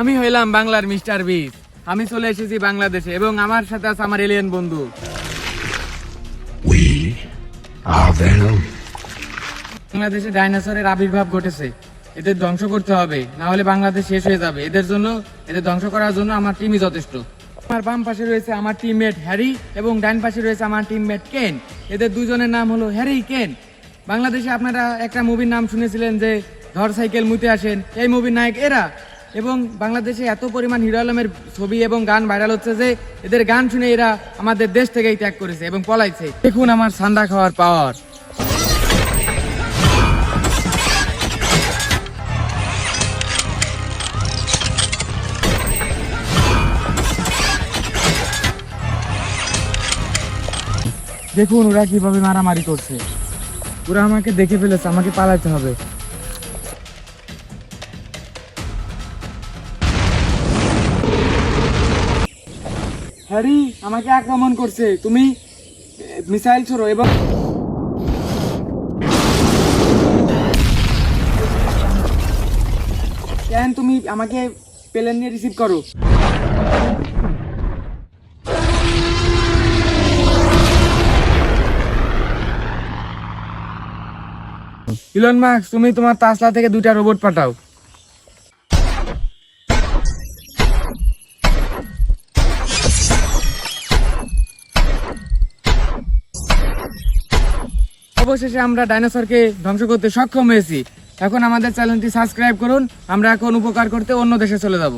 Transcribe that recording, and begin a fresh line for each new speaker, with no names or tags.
আমি হইলাম বাংলার মিস্টার বিস আমি চলে এসেছি বাংলাদেশে এবং আমার সাথে আছে আমার এলিয়েন বন্ধু. বাংলাদেশে ডাইনোসরের আবির্ভাব ঘটেছে। এদের ধ্বংস করতে হবে না হলে বাংলাদেশ শেষ হয়ে যাবে। এদের জন্য এদের ধ্বংস করার জন্য আমার টিমই যথেষ্ট। আমার বাম পাশে রয়েছে আমার টিমমেট হ্যারি এবং ডান পাশে রয়েছে আমার টিমমেট কেন। এদের দুজনের নাম হলো হ্যারি কেন। বাংলাদেশে আপনারা একটা মুভির নাম শুনেছিলেন যে ধর সাইকেল মুতে আসেন। এই মুভির নায়ক এরা। এবং বাংলাদেশে এত পরিমাণ হিরো আলমের ছবি এবং গান ভাইরাল হচ্ছে যে এদের গান শুনে এরা আমাদের দেশ থেকেই ত্যাগ করেছে এবং পলাইছে। দেখুন আমার সান্দা খাওয়ার পাওয়ার। দেখুন ওরা কীভাবে মারামারি করছে। ওরা আমাকে দেখে ফেলেছে, আমাকে পালাতে হবে। হ্যারি, আমাকে আক্রমণ করছে। তুমি, মিসাইল ছোড়ো এবং কেন তুমি আমাকে প্লেন নিয়ে রিসিভ করো? ইলন মার্কস তুমি তোমার তাসলা থেকে দুইটা রোবট পাঠাও। অবশেষে আমরা ডাইনোসরকে ধ্বংস করতে সক্ষম হয়েছি। এখন আমাদের চ্যানেলটি সাবস্ক্রাইব করুন, আমরা এখন উপকার করতে অন্য দেশে চলে যাব।